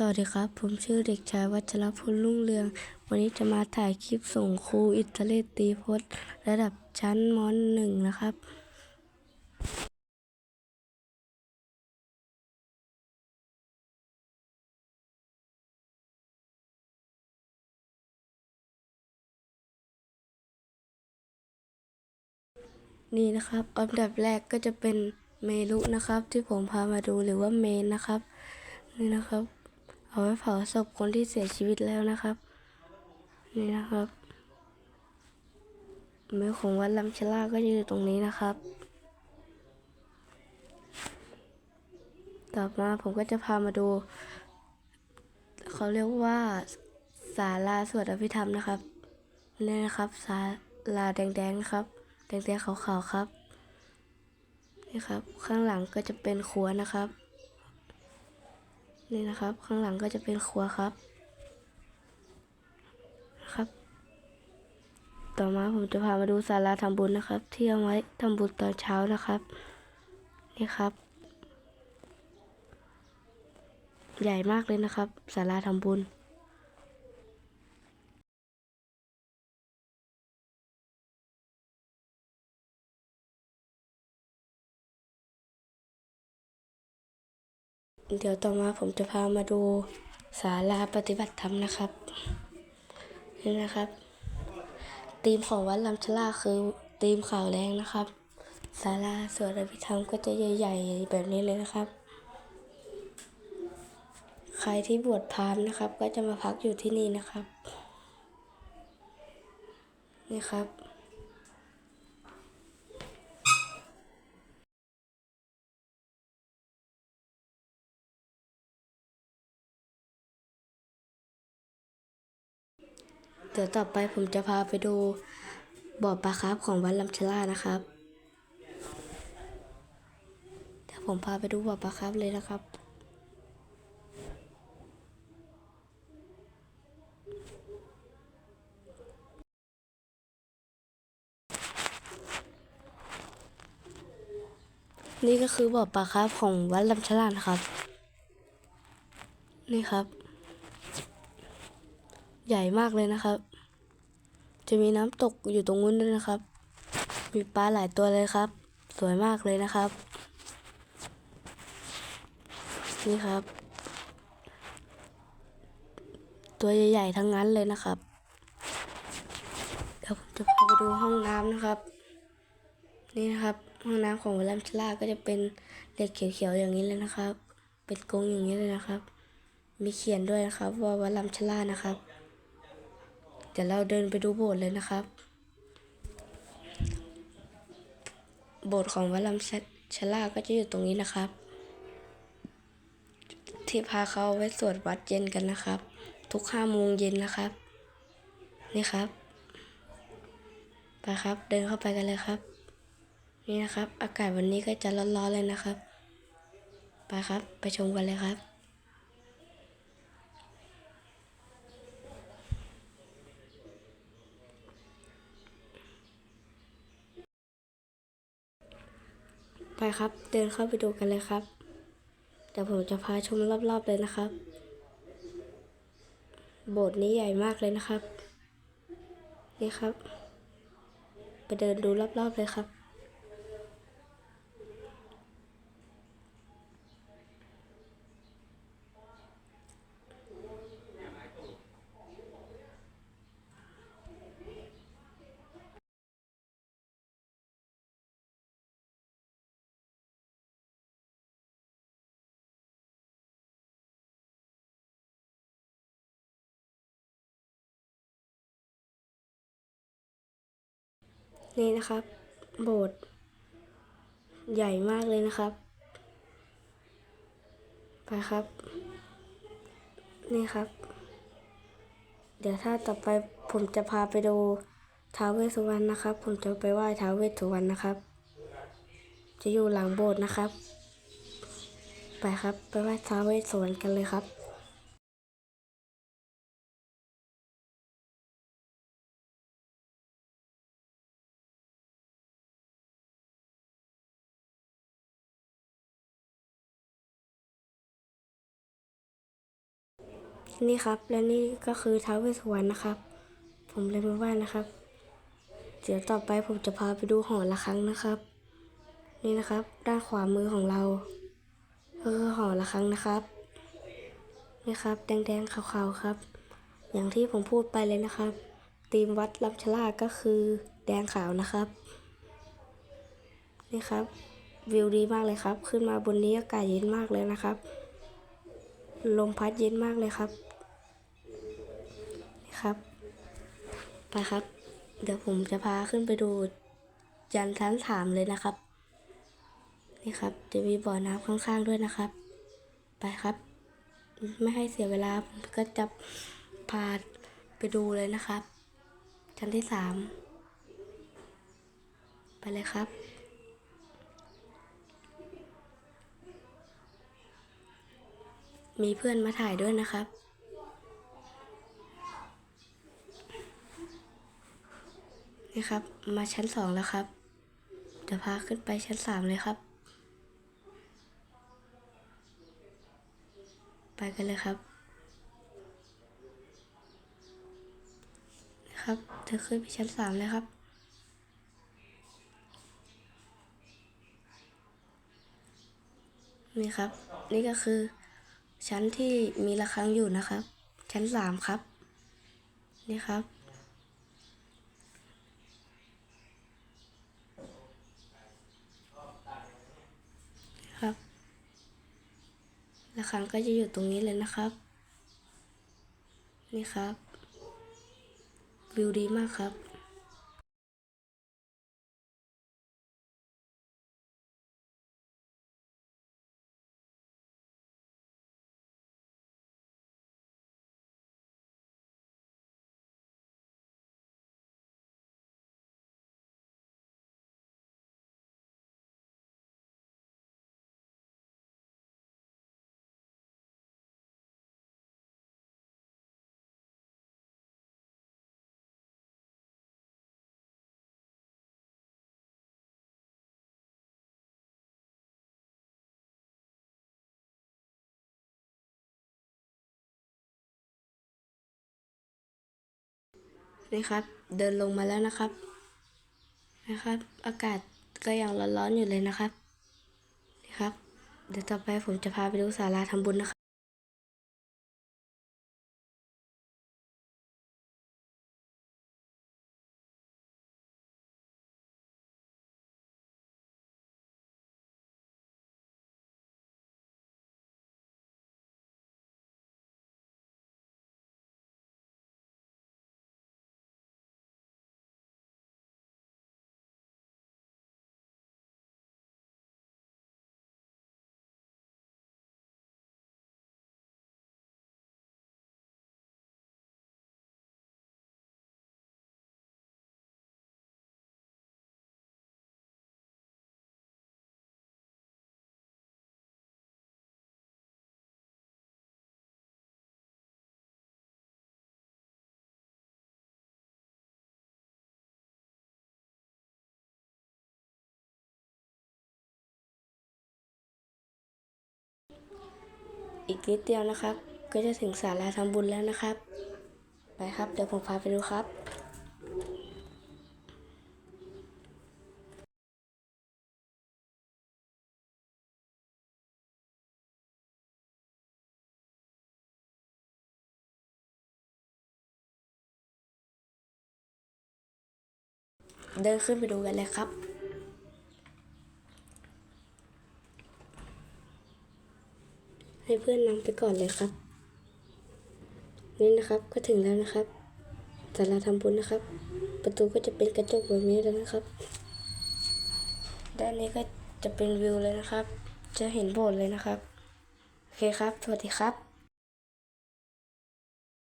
สวัสดีครับ ผมชื่อเด็กชายวัชรพลรุ่งเรือง วันนี้จะมาถ่ายคลิปส่งครูอิตาเลตีพจน์ระดับชั้นมหนึ่งนะครับ นี่นะครับ อันดับแรกก็จะเป็นเมลุนะครับ ที่ผมพามาดูหรือว่าเมนนะครับ นี่นะครับ อาไว้เผาศพคนที่เสียชีวิตแล้วนะครับ นี่นะครับเมลของวัดลำชะลาก็อยู่ตรงนี้นะครับ ต่อมาผมก็จะพามาดู เขาเรียกว่าศาลาสวดอภิธรรมนะครับนี่นะครับศาลาแดงๆครับ แดงๆขาวๆครับ นี่ครับ ข้างหลังก็จะเป็นครัวนะครับ นี่นะครับ ข้างหลังก็จะเป็นครัวครับนะครับ ต่อมาผมจะพามาดูศาลาทำบุญนะครับ ที่เอาไว้ทำบุญตอนเช้านะครับ นี่ครับ ใหญ่มากเลยนะครับศาลาทำบุญ เดี๋ยวต่อมาผมจะพามาดูศาลาปฏิบัติธรรมนะครับนี่นะครับธีมของวัดลำชลาคือธีมขาวแดงนะครับศาลาสวดอภิธรรมก็จะใหญ่ๆแบบนี้เลยนะครับ ใครที่บวชพราหมณ์นะครับ ก็จะมาพักอยู่ที่นี่นะครับนี่ครับ ดี๋ยวต่อไปผมจะพาไปดูบ่อปลาคาร์ฟของวัดลำชะลานะครับเดี๋ยวผมพาไปดูบ่อปลาคาร์ฟเลยนะครับนี่ก็คือบ่อปลาคร์ฟของวัดลำชะลานะครับ นี่ครับ ใหญ่มากเลยนะครับ จะมีน้ำตกอยู่ตรงนู้นด้วยนะครับ มีปลาหลายตัวเลยครับ สวยมากเลยนะครับ นี่ครับ ตัวใหญ่ๆทั้งนั้นเลยนะครับ เดี๋ยวผมจะพาไปดูห้องน้ำนะครับ นี่นะครับ ห้องน้ำของวัดลำชลาก็จะเป็นเหล็กเขียวๆอย่างนี้เลยนะครับ เป็นกรงอย่างนี้เลยนะครับ มีเขียนด้วยนะครับว่าวัดลำชลานะครับ ดี๋ยวเราเดินไปดูโบสถ์เลยนะครับ โบสถ์ของวัดลำชะลาก็จะอยู่ตรงนี้นะครับ ที่พาเขาไว้สวดวัดเย็นกันนะครับ ทุกห้าโมงเย็นนะครับ นี่ครับไปครับ เดินเข้าไปกันเลยครับ นี่นะครับ อากาศวันนี้ก็จะร้อนๆเลยนะครับ ไปครับ ไปชมกันเลยครับ ไปครับ เดินเข้าไปดูกันเลยครับเดี๋ยวผมจะพาชมรอบๆเลยนะครับ โบสถ์นี้ใหญ่มากเลยนะครับ นี่ครับ ไปเดินดูรอบๆเลยครับ นี่นะครับ โบสถ์ใหญ่มากเลยนะครับ ไปครับ นี่ครับ เดี๋ยวถ้าต่อไปผมจะพาไปดูท้าวเวสสุวรรณนะครับ ผมจะไปไหว้ท้าวเวสสุวรรณนะครับ จะอยู่หลังโบสถ์นะครับ ไปครับ ไปไหว้ท้าวเวสสุวรรณกันเลยครับ นี่ครับ และนี่ก็คือท้าวเวสสุวรรณนะครับ ผมเลยมาว่านะครับ เดี๋ยวต่อไปผมจะพาไปดูหอระฆังนะครับ นี่นะครับ ด้านขวามือของเราก็คือหอระฆังนะครับ นี่ครับ แดงๆขาวๆครับ อย่างที่ผมพูดไปเลยนะครับธีมวัดลำชะลาก็คือแดงขาวนะครับ นี่ครับ วิวดีมากเลยครับ ขึ้นมาบนนี้อากาศเย็นมากเลยนะครับ ลมพัดเย็นมากเลยครับ ครับ ไปครับ เดี๋ยวผมจะพาขึ้นไปดูยันชั้นสามเลยนะครับ นี่ครับ จะมีบ่อน้ำข้างๆด้วยนะครับ ไปครับ ไม่ให้เสียเวลาผมก็จะพาไปดูเลยนะครับ ชั้นที่สามไปเลยครับมีเพื่อนมาถ่ายด้วยนะครับ นี่ครับ มาชั้นสองแล้วครับ เดี๋ยวพาขึ้นไปชั้นสามเลยครับ ไปกันเลยครับนะครับเธอขึ้นไปชั้นสามเลยครับนี่ครับ นี่ก็คือ ชั้นที่มีระฆังอยู่นะครับ ชั้นสามครับ นี่ครับครับ ระฆังก็จะอยู่ตรงนี้เลยนะครับ นี่ครับ วิวดีมากครับ นี่ครับ เดินลงมาแล้วนะครับนะครับ อากาศก็ยังร้อนๆอยู่เลยนะครับนี่ครับ เดี๋ยวต่อไปผมจะพาไปดูศาลาทำบุญนะครับ อีกนิดเดียวนะครับ ก็จะถึงศาลาทำบุญแล้วนะครับ ไปครับ เดี๋ยวผมพาไปดูครับเดินขึ้นไปดูกันเลยครับ ให้เพื่อนนำไปก่อนเลยครับ นี่นะครับก็ถึงแล้วนะครับศาลาทำบุญนะครับ ประตูก็จะเป็นกระจกแบบนี้แล้วนะครับ ด้านนี้ก็จะเป็นวิวเลยนะครับ จะเห็นโบสถ์เลยนะครับ โอเคครับ สวัสดีครับ